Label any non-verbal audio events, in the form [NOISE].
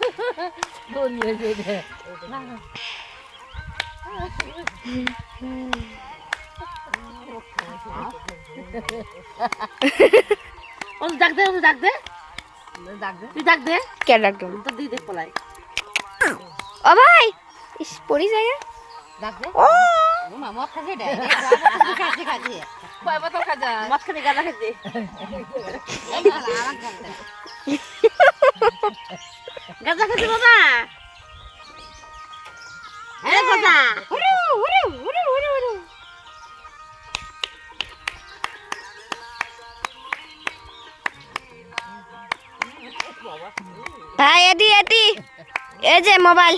[LAUGHS] দড়ি হয়েছে এটা। ও ডাক দে ও ডাক দে ডাক দে তুই ডাক দে কে ডাকলাম তো দিদি পলাই। ও ভাই ইস পড়ি যায় ডাক দে ও। মদ খাইছে রে? [LAUGHS] খাইছে খাইছে কয় বোতল খাইছে মদ খাইছে গাঁজা খাইছে গাঁজা খাইছে বাবা। হ্যাঁ। গাঁজা উরু উরু উরু উরু উরু হ্যাঁ এটি এটি এই যে মোবাইল।